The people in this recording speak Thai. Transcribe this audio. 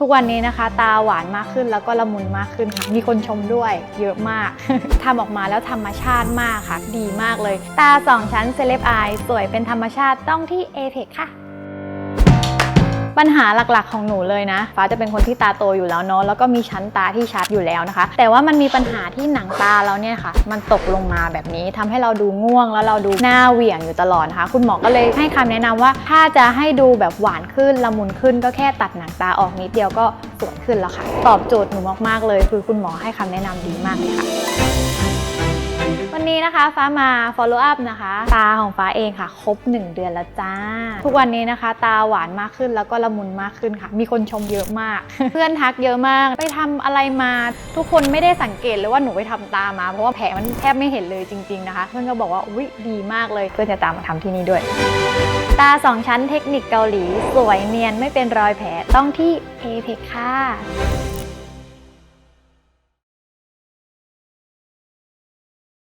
ทุกวันนี้นะคะตาหวานมากขึ้นแล้วก็ละมุนมากขึ้นค่ะ มีคนชมด้วยเยอะมาก ทำออกมาแล้วธรรมชาติมากค่ะ ดีมากเลย ตาสองชั้นเซเลบอายสวยเป็นธรรมชาติต้องที่เอเพคค่ะ ปัญหาหลักๆของหนูเลยนะ ฟ้าจะเป็นคนที่ตาโตอยู่แล้วเนาะแล้วก็มีชั้นตาที่ชัดอยู่แล้วนะคะ แต่ว่ามันมีปัญหาที่หนังตาเราเนี่ยค่ะ มันตกลงมาแบบนี้ทำให้เราดูง่วง แล้วเราดูหน้าเหวี่ยงอยู่ตลอดนะคะ คุณหมอก็เลยให้คำแนะนำว่า ถ้าจะให้ดูแบบหวานขึ้นละมุนขึ้นก็แค่ตัดหนังตาออกนิดเดียวก็สวยขึ้นแล้วค่ะ ตอบโจทย์หนูมากๆเลย คือคุณหมอให้คำแนะนำดีมากเลยค่ะ นะคะฟ้ามา follow up นะคะ ตาของฟ้าเองค่ะ ครบ 1 เดือนแล้วจ้า ทุกวันนี้นะคะ ตาหวานมากขึ้นแล้วก็ละมุนมากขึ้นค่ะ มีคนชมเยอะมาก เพื่อนทักเยอะมาก ไปทำอะไรมาทุกคนไม่ได้สังเกตเลยว่าหนูไปทำตามา เพราะว่าแผลมันแทบไม่เห็นเลยจริง ๆนะคะ เพื่อนก็บอกว่าอุ้ยดีมากเลยเพื่อนจะตามมาทำที่นี่ด้วย ตาสองชั้นเทคนิคเกาหลี สวยเนียนไม่เป็นรอยแผลต้องที่ a p e c ค่ะ